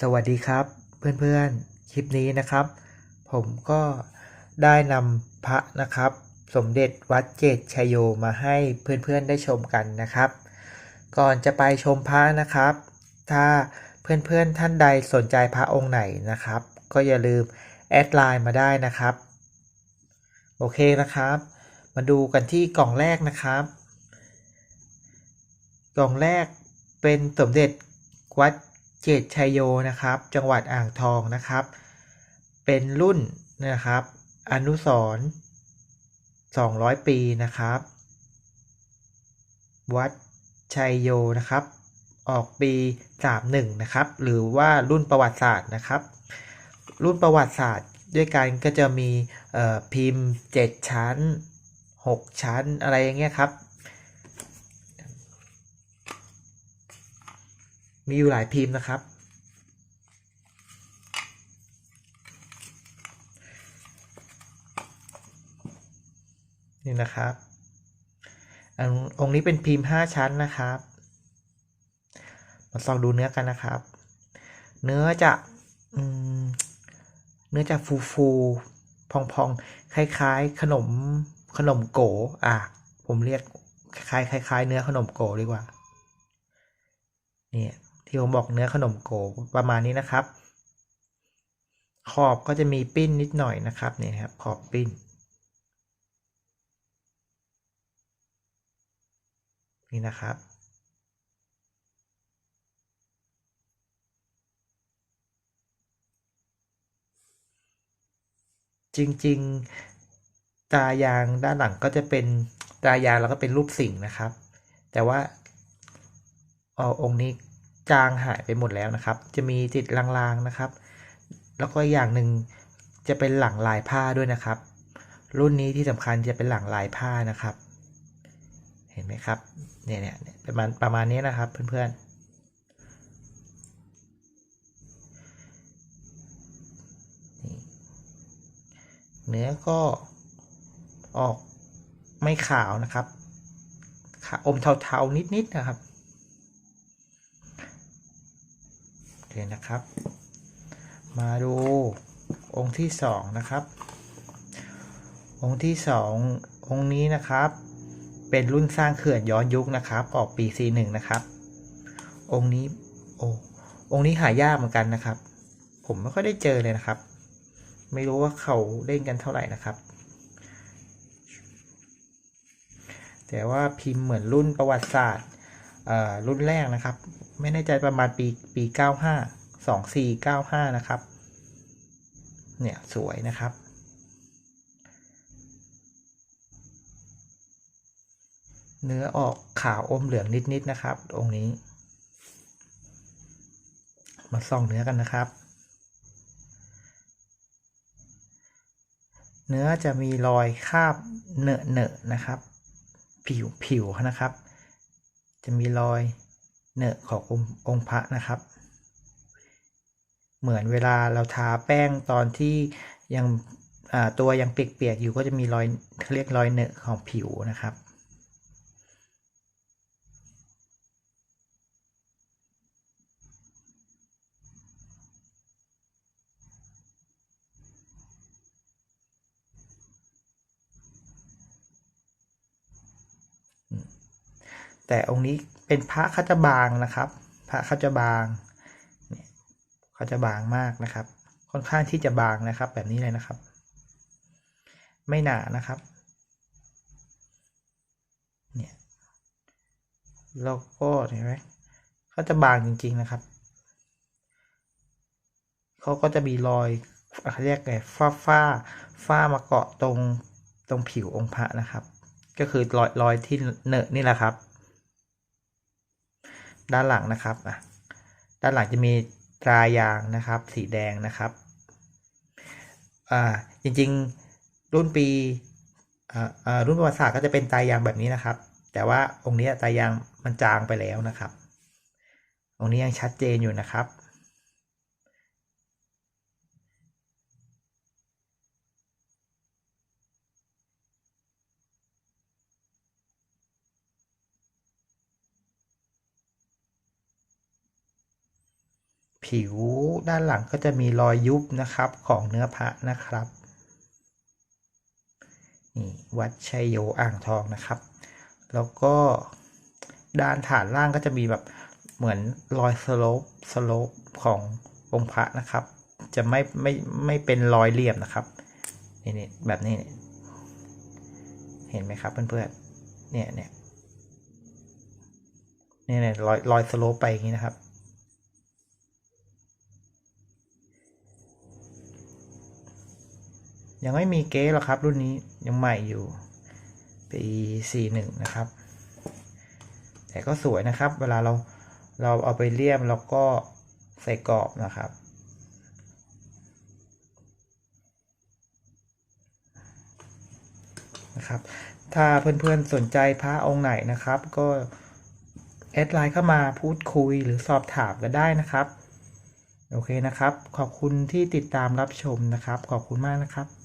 สวัสดีครับเพื่อนๆ คลิปนี้นะครับ ผมก็ได้นำพระนะครับ สมเด็จวัดเจดชยโยมาให้เพื่อนๆได้ชมกันนะครับ ก่อนจะไปชมพระนะครับ ถ้าเพื่อนๆท่านใดสนใจพระองค์ไหนนะครับ ก็อย่าลืมแอดไลน์มาได้นะครับ โอเคนะครับ มาดูกันที่กล่องแรกนะครับ กล่องแรกเป็นสมเด็จวัด เจดชัยโยนะครับ จังหวัดอ่างทองนะครับ เป็นรุ่นนะครับ อนุสรณ์200 ปีนะครับ วัดชัยโยนะครับ ออกปี 31 นะครับ หรือว่ารุ่นประวัติศาสตร์นะครับ รุ่นประวัติศาสตร์ด้วยกันก็จะมีพิมพ์ 7 ชั้น 6 ชั้นอะไรอย่างเงี้ยครับ มีอยู่หลายพิมพ์นะครับ นี่นะครับองค์นี้เป็นพิมพ์ห้าชั้นนะครับ มาส่องดูเนื้อกันนะครับ เนื้อจะอเนื้อจะฟูฟูพองพองๆคล้าย ๆ ขนมขนมโกอะ ผมเรียกคล้ายคล้ายๆเนื้อขนมโกดีกว่า เนี่ย ที่ผมบอกเนื้อขนมโกประมาณนี้นะครับ ขอบก็จะมีปิ้นนิดหน่อยนะครับนี่ครับขอบปิ้น นี่นะครับจริงๆ ตายางด้านหลังก็จะเป็นตายางแล้วก็เป็นรูปสิ่งนะครับ แต่ว่าอาองค์นี้ จางหายไปหมดแล้วนะครับ จะมีติดลางๆนะครับ แล้วก็อย่างหนึ่งจะเป็นหลังลายผ้าด้วยนะครับ รุ่นนี้ที่สำคัญจะเป็นหลังลายผ้านะครับ เห็นไหมครับเนี่ยเนี่ยเนี่ยประมาณประมาณนี้นะครับเพื่อนๆเนื้อก็ออกไม่ขาวนะครับ อมเทาๆนิดๆนะครับ โอเคนะครับ มาดูองค์ที่สองนะครับ องค์ที่สององค์นี้นะครับ เป็นรุ่นสร้างเขื่อนย้อนยุคนะครับ ออกปี C1 นะครับ องค์นี้โอ้องค์นี้หายากเหมือนกันนะครับ ผมไม่ค่อยได้เจอเลยนะครับ ไม่รู้ว่าเขาเล่นกันเท่าไหร่นะครับ แต่ว่าพิมพ์เหมือนรุ่นประวัติศาสตร์รุ่นแรกนะครับ ไม่แน่ใจประมาณปีปี95 2495นะครับ เนี่ยสวยนะครับ เนื้อออกขาวอมเหลืองนิดๆนะครับ องค์นี้ มาส่องเนื้อกันนะครับ เนื้อจะมีรอยคาบเนอะเนอะนะครับ ผิวผิวนะครับ จะมีรอย เนอะขององค์องค์พระนะครับ เหมือนเวลาเราทาแป้งตอนที่ยังตัวยังเปียกๆอยู่ก็จะมีรอยเขาเรียกรอยเนอะของผิวนะครับ แต่องค์นี้เป็นพระเขาจะบางนะครับ พระเขาจะบางเนี่ยเขาจะบางมากนะครับ ค่อนข้างที่จะบางนะครับ แบบนี้เลยนะครับ ไม่หนานะครับเนี่ยแล้วก็เห็นไหมเขาจะบางจริง ๆนะครับเขาก็จะมีรอยเขาเรียกไงฝ้าฝ้าฝ้ามาเกาะตรงตรงผิวองค์พระนะครับ ก็คือรอยรอยที่เนอะนี่แหละครับ ด้านหลังนะครับอะด้านหลังจะมีตรายางนะครับ สีแดงนะครับอ่าจริงๆรุ่นปีอ่าอ่ารุ่นประวัติศาสตร์ก็จะเป็นตายางแบบนี้นะครับ แต่ว่าองค์นี้ตายางมันจางไปแล้วนะครับ องค์นี้ยังชัดเจนอยู่นะครับ ผิวด้านหลังก็จะมีรอยยุบนะครับของเนื้อพระนะครับนี่วัดชัยโยอ่างทองนะครับ แล้วก็ด้านฐานล่างก็จะมีแบบเหมือนรอยสโลปสโลปขององค์พระนะครับ จะไม่ไม่ไม่เป็นรอยเหลี่ยมนะครับนี่นี่แบบนี้เห็นไหมครับเพื่อนๆเนี่ยเนี่ยเนี่ยเนี่ยรอยรอยสโลปไปอย่างนี้นะครับ ยังไม่มีเก๊หรอกครับ รุ่นนี้ยังใหม่อยู่ปีสี่หนึ่งนะครับ แต่ก็สวยนะครับ เวลาเราเราเอาไปเลี่ยมแล้วก็ใส่กรอบนะครับ นะครับ ถ้าเพื่อนๆสนใจพระองค์ไหนนะครับ ก็แอดไลน์เข้ามาพูดคุยหรือสอบถามกันได้นะครับ โอเคนะครับ ขอบคุณที่ติดตามรับชมนะครับ ขอบคุณมากนะครับ